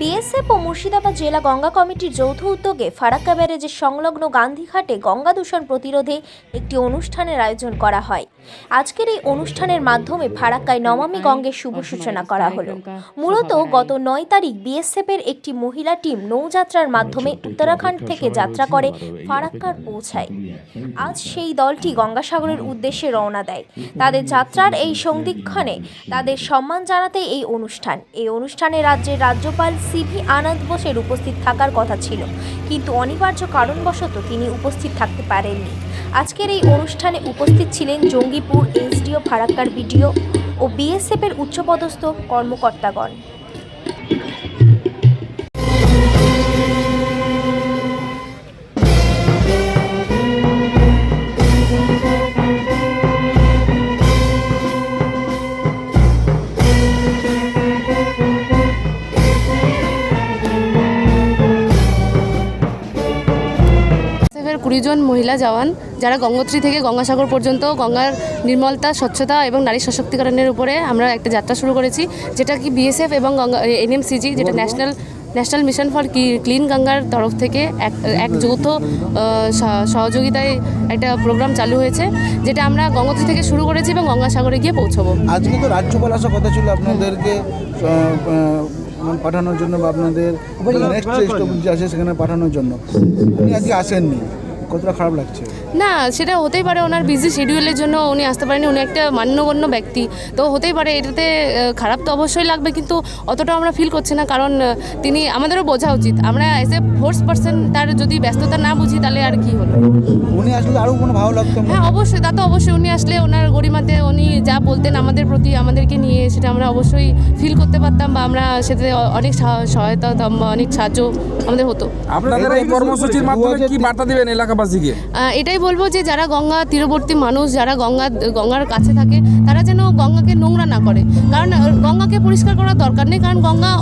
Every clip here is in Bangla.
বিএসএফ ও মুর্শিদাবাদ জেলা গঙ্গা কমিটির যৌথ উদ্যোগে ফারাক্কা ব্যারেজের সংলগ্ন গান্ধীঘাটে গঙ্গা দূষণ প্রতিরোধে একটি অনুষ্ঠানের আয়োজন করা হয়। আজকের এই অনুষ্ঠানের মাধ্যমে ফারাক্কায় নমামি গঙ্গের শুভ সূচনা করা হলো। মূলত গত নয় তারিখ বিএসএফ এর একটি মহিলা টিম নৌযাত্রার মাধ্যমে উত্তরাখণ্ড থেকে যাত্রা করে ফারাক্কার পৌঁছায়। আজ সেই দলটি গঙ্গাসাগরের উদ্দেশ্যে রওনা দেয়। তাদের যাত্রার এই সন্ধিক্ষণে তাদের সম্মান জানাতে এই অনুষ্ঠান। এই অনুষ্ঠানে রাজ্যের রাজ্যপাল সিভি আনন্দ বোসের উপস্থিত থাকার কথা ছিল। কিন্তু অনিবার্য কারণবশত তিনি উপস্থিত থাকতে পারেননি। আজকের এই অনুষ্ঠানে উপস্থিত ছিলেন জঙ্গিপুর এসডিও ফারাক্কার বিডিও ও বিএসএফের উচ্চপদস্থ কর্মকর্তাগণ। এর কুড়ি জন মহিলা জওয়ান যারা গঙ্গোত্রী থেকে গঙ্গাসাগর পর্যন্ত গঙ্গার নির্মলতা স্বচ্ছতা এবং নারী সশক্তিকরণের উপরে আমরা একটা যাত্রা শুরু করেছি যেটা কি বিএসএফ এবং গঙ্গা এনএমসিজি যেটা national national mission for clean গঙ্গার তরফ থেকে এক এক যৌথ সহযোগিতায় একটা প্রোগ্রাম চালু হয়েছে যেটা আমরা গঙ্গোত্রী থেকে শুরু করেছি এবং গঙ্গাসাগরে গিয়ে পৌঁছবো। আজকে তো রাজ্যপাল আসার কথা ছিল আপনাদেরকে পাঠানোর জন্য বা আপনাদের নেক্সট আছে সেখানে পাঠানোর জন্য। উনি আজকে আসেননি। কতটা খারাপ লাগছে? না সেটা হতেই পারে ওনার বিজি শিডিউলের জন্য উনি আসতে পারেনি উনি একটা মান্যগণ্য ব্যক্তি। তো হতেই পারে এটাতে খারাপ তো অবশ্যই লাগবে কিন্তু অতটা আমরা ফিল করছি না কারণ তিনি আমাদেরও বোঝা উচিত। আমরা অ্যাজ এ ফোর্স পার্সন তার যদি ব্যস্ততা না বুঝি তাহলে আর কি হলো? উনি আসলে আরও কোনো ভালো লাগতো হ্যাঁ অবশ্যই তা তো অবশ্যই উনি আসলে ওনার গরিমাতে উনি যা বলতেন আমাদের প্রতি আমাদেরকে নিয়ে সেটা আমরা অবশ্যই ফিল করতে পারতাম বা আমরা সেটাতে অনেক সহায়তা অনেক সাহায্য আমাদের হতো। আপনাদের এই কর্মসূচির মাধ্যমে কি বার্তা দিবেন এলাকাবাসীকে? আহ, এটাই বলব যে যারা গঙ্গা তীরবর্তী মানুষ যারা গঙ্গা গঙ্গার কাছে থাকে তারা যেন গঙ্গাকে নোংরা না করে। কারণ গঙ্গাকে পরিষ্কার করার দরকার নেই কারণ গঙ্গা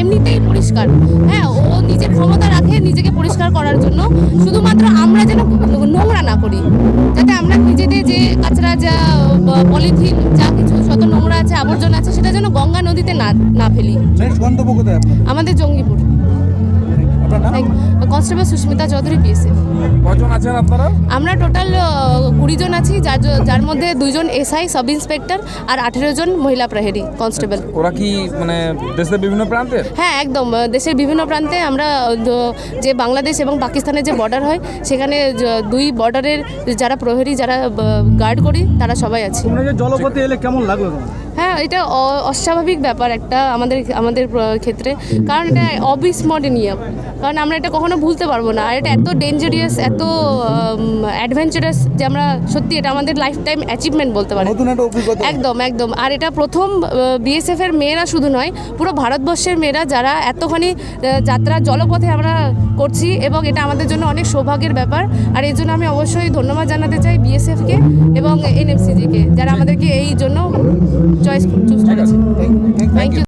এমনিতেই পরিষ্কার। হ্যাঁ ও নিজের ক্ষমতা রাখে নিজেকে পরিষ্কার করার জন্য। শুধুমাত্র আমরা যেন নোংরা না করি যাতে আমরা নিজেদের যে কাঁচরা যা পলিথিন যা কিছু শত নোংরা আছে আবর্জনা আছে সেটা যেন গঙ্গা নদীতে না না ফেলি। আমাদের জঙ্গিপুর। আপনার নাম? কনস্টেবল সুস্মিতা চৌধুরী পিএসএফ কজন আছেন আপনারা? আমরা টোটাল কুড়ি জন আছি যার যার মধ্যে দুইজন এসআই সাব ইন্সপেক্টর আর আঠেরো জন মহিলা প্রহরী কনস্টেবল। ওরা কি মানে দেশের বিভিন্ন প্রান্তের হ্যাঁ একদম দেশের বিভিন্ন প্রান্তে আমরা যে বাংলাদেশ এবং পাকিস্তানের যে বর্ডার হয় সেখানে দুই বর্ডারের যারা প্রহরী যারা গার্ড করি তারা সবাই আছে। যে জলপথে এলে কেমন লাগল হ্যাঁ এটা অ- অস্বাভাবিক ব্যাপার একটা আমাদের আমাদের প্র- ক্ষেত্রে। কারণ এটা অবিস্মরণীয়। কারণ আমরা এটা কখনো ভুলতে পারব না। আর এটা এত ডেঞ্জারিয়াস এত অ্যাডভেঞ্চারাস যে আমরা সত্যি এটা আমাদের লাইফ টাইম অ্যাচিভমেন্ট বলতে পারি একদম একদম। আর এটা প্রথম বিএসএফ এর মেয়েরা শুধু নয় পুরো ভারতবর্ষের মেয়েরা যারা এতখানি যাত্রা জলপথে আমরা করছি এবং এটা আমাদের জন্য অনেক সৌভাগ্যের ব্যাপার। আর এই জন্য আমি অবশ্যই ধন্যবাদ জানাতে চাই বিএসএফকে এবং এনএমসিজিকে যারা আমাদেরকে এই জন্য চয়েস চুজ করেছে। Thank you